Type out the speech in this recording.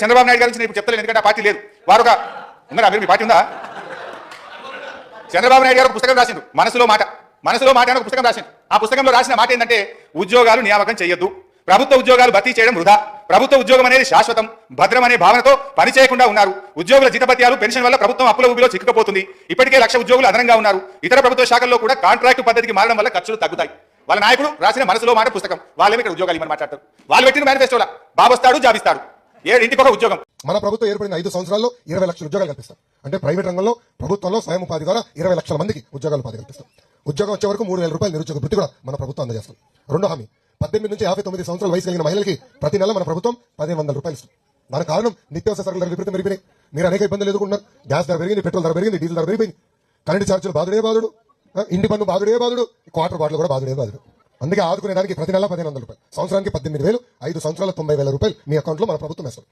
చంద్రబాబు నాయుడు గారి గురించి ఇప్పుడు చెప్తలేదు ఎందుకంటే ఆ పార్టీ లేదు. వారు ఒక ఉన్నారా మీరు మీ పార్టీ ఉందా? చంద్రబాబు నాయుడు గారు ఒక పుస్తకం రాసిండు. మనసులో మాట. మనసులో మాట అని ఒక పుస్తకం రాసిండు. ఆ పుస్తకంలో రాసిన మాట ఏంటంటే ఉద్యోగాలు నియామకం చేయొద్దు ప్రభుత్వ ఉద్యోగాలు భర్తీ చేయడం వృధా. ప్రభుత్వ ఉద్యోగం అనేది శాశ్వతం. భద్రం అనే భావనతో పని చేయకుండా ఉన్నారు. ఉద్యోగుల జీతపత్యాలు పెన్షన్ వల్ల ప్రభుత్వం అప్పుల ఊబిలో చిక్కుకుపోతుంది. ఇప్పటికే లక్ష ఉద్యోగులు అదనంగా ఉన్నారు. ఇతర ప్రభుత్వ శాఖల్లో కూడా కాంట్రాక్టు పద్ధతికి మారడం వల్ల ఖర్చులు తగ్గుతాయి. వాళ్ళ నాయకుడు రాసిన మనసులో మాట పుస్తకం. వాళ్ళేమి ఇక్కడ ఉద్యోగాలు ఇవ్వని మాట్లాడతారు? వాళ్ళు పెట్టిన మేనిఫెస్టోలా. బాబొస్తాడు జాబిస్తాడు. ఏడింటికి ఒక ఉద్యోగం. మన ప్రభుత్వం ఏర్పడిన ఐదు సంవత్సరాల్లో ఇరవై లక్షల ఉద్యోగాలు కల్పిస్తాం. అంటే ప్రైవేట్ రంగంలో ప్రభుత్వంలో స్వయం ఉపాధి ద్వారా ఇరవై లక్షల మందికి ఉద్యోగాలు ఉపాధి కల్పిస్తాం. ఉద్యోగం వచ్చే వరకు మూడు వేల రూపాయలు నిరుద్యోగ వృత్తి కూడా మన ప్రభుత్వం అందజేస్తాం. రెండో హామీ పద్దెనిమిది నుంచి యాభై తొమ్మిది సంవత్సరాల వయసు కలిగిన మహిళలకి ప్రతి నెల మన ప్రభుత్వం పదిహేను వందల రూపాయలు ఇస్తుంది. దాని కారణం నిత్యావసర సరుకుల ధర విపరీతం పెరిగినాయి. మీరు అనేక ఇబ్బందులు ఎదుర్కొంటున్నారు. గ్యాస్ ధర పెరిగింది పెట్రోల్ ధర పెరిగింది డీజిల్ ధర పెరిగింది కరెంట్ ఛార్జీలు బాధుడే బాధుడు ఇంటి పన్ను బాధుడే బాధుడు క్వార్టర్ బాటిల్ కూడా బాధుడే బాధుడు అందుకే ఆదుకునే దానికి ప్రతి నెల పదిహేను వందల రూపాయలు. సంవత్సరానికి పద్దెనిమిది వేలు ఐదు సంవత్సరాల తొంభై వేల రూపాయలు మీ అకౌంట్లో మన ప్రభుత్వం వేస్తాం